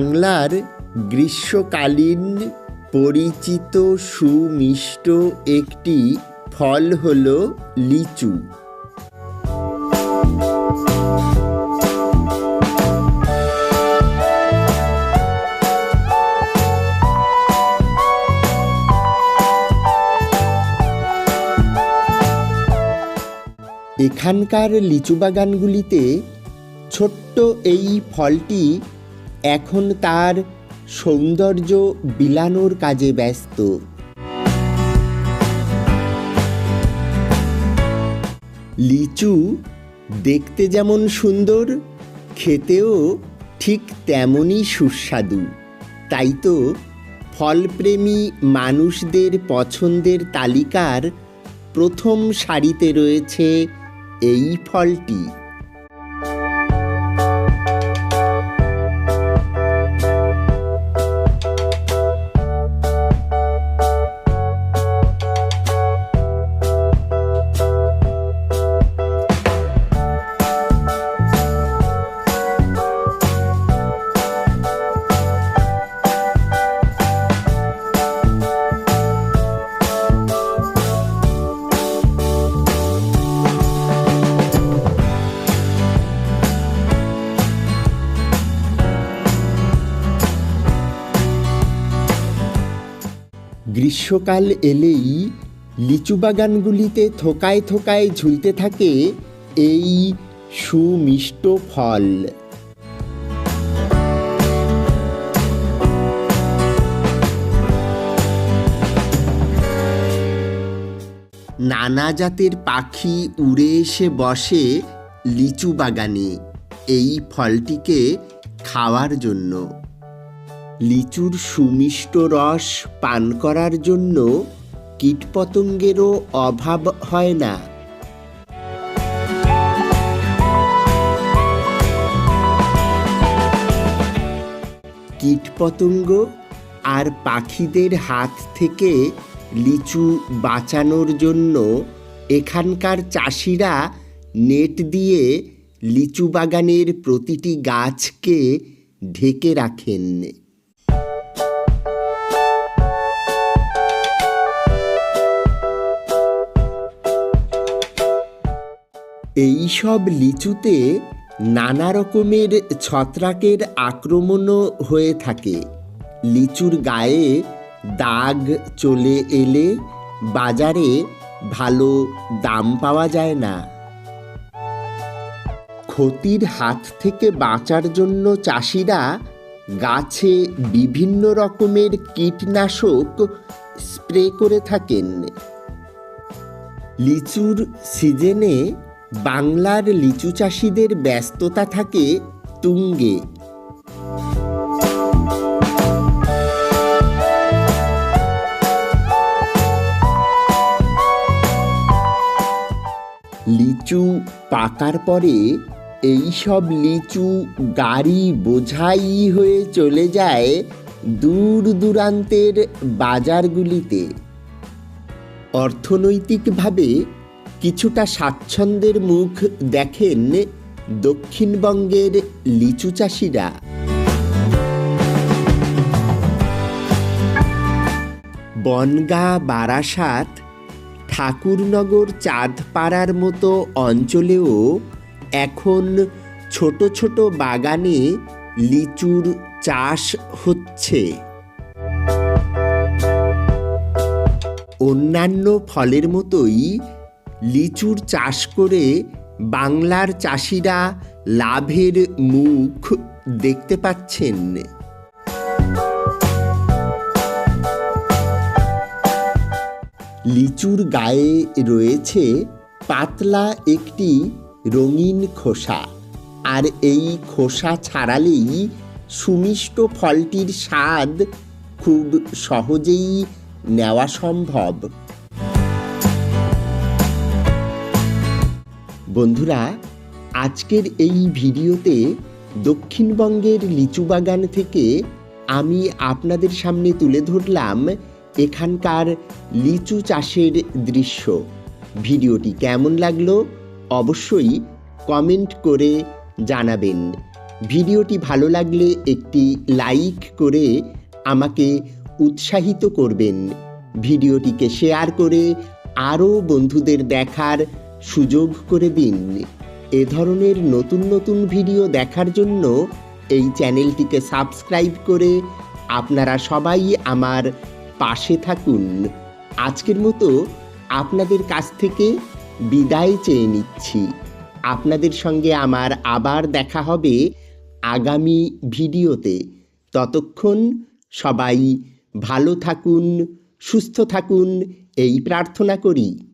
বাংলার গ্রীষ্মকালীন পরিচিত সুমিষ্ট একটি ফল হল লিচু। এখানকার লিচু বাগানগুলিতে ছোট্ট এই ফলটি এখন তার সৌন্দর্য বিলানোর কাজে ব্যস্ত। লিচু দেখতে যেমন সুন্দর, খেতেও ঠিক তেমনই সুস্বাদু। তাই তো ফলপ্রেমী মানুষদের পছন্দের তালিকার প্রথম সারিতে রয়েছে এই ফলটি। গ্রীষ্মকাল এলেই লিচু বাগানগুলিতে থোকায় থোকায় ঝুলতে থাকে এই সুমিষ্ট ফল। নানা জাতের পাখি উড়ে এসে বসে লিচু বাগানে। এই ফলটিকে খাওয়ার জন্য। লিচুর সুমিষ্ট রস পান করার জন্য কীটপতঙ্গেরও অভাব হয় না। কীটপতঙ্গ আর পাখিদের হাত থেকে লিচু বাঁচানোর জন্য এখানকার চাষিরা নেট দিয়ে লিচু বাগানের প্রতিটি গাছকে ঢেকে রাখেন। এই সব লিচুতে নানা রকমের ছত্রাকের আক্রমণও হয়ে থাকে। লিচুর গায়ে দাগ চলে এলে বাজারে ভালো দাম পাওয়া যায় না। ক্ষতির হাত থেকে বাঁচার জন্য চাষিরা গাছে বিভিন্ন রকমের কীটনাশক স্প্রে করে থাকেন। লিচুর সিজনে বাংলার লিচু চাষিদের ব্যস্ততা থাকে তুঙ্গে। লিচু পাকার পরে এই সব লিচু গাড়ি বোঝাই হয়ে চলে যায় দূর দূরান্তের বাজারগুলিতে। অর্থনৈতিকভাবে কিছুটা স্বাচ্ছন্দ্যের মুখ দেখেন দক্ষিণবঙ্গের লিচু চাষিরা। বনগা, বারাসাত, ঠাকুরনগর, চাঁদপাড়ার মতো অঞ্চলেও এখন ছোট ছোট বাগানে লিচুর চাষ হচ্ছে। অন্যান্য ফলের মতোই লিচুর চাষ করে বাংলার চাষিরা লাভের মুখ দেখতে পাচ্ছেন। লিচুর গায়ে রয়েছে পাতলা একটি রঙিন খোসা, আর এই খোসা ছাড়ালেই সুমিষ্ট ফলটির স্বাদ খুব সহজেই নেওয়া সম্ভব। বন্ধুরা, আজকের এই ভিডিওতে দক্ষিণবঙ্গের লিচু বাগান থেকে আমি আপনাদের সামনে তুলে ধরলাম এখানকার লিচু চাষের দৃশ্য। ভিডিওটি কেমন লাগল অবশ্যই কমেন্ট করে জানাবেন। ভিডিওটি ভালো লাগলে একটি লাইক করে আমাকে উৎসাহিত করবেন। ভিডিওটিকে শেয়ার করে আরও বন্ধুদের দেখার সুযোগ করে দিন। এ ধরনের নতুন নতুন ভিডিও দেখার জন্য এই চ্যানেলটিকে সাবস্ক্রাইব করে আপনারা সবাই আমার পাশে থাকুন। আজকের মতো আপনাদের কাছ থেকে বিদায় চেয়ে নিচ্ছি। আপনাদের সঙ্গে আমার আবার দেখা হবে আগামী ভিডিওতে। ততক্ষণ সবাই ভালো থাকুন, সুস্থ থাকুন, এই প্রার্থনা করি।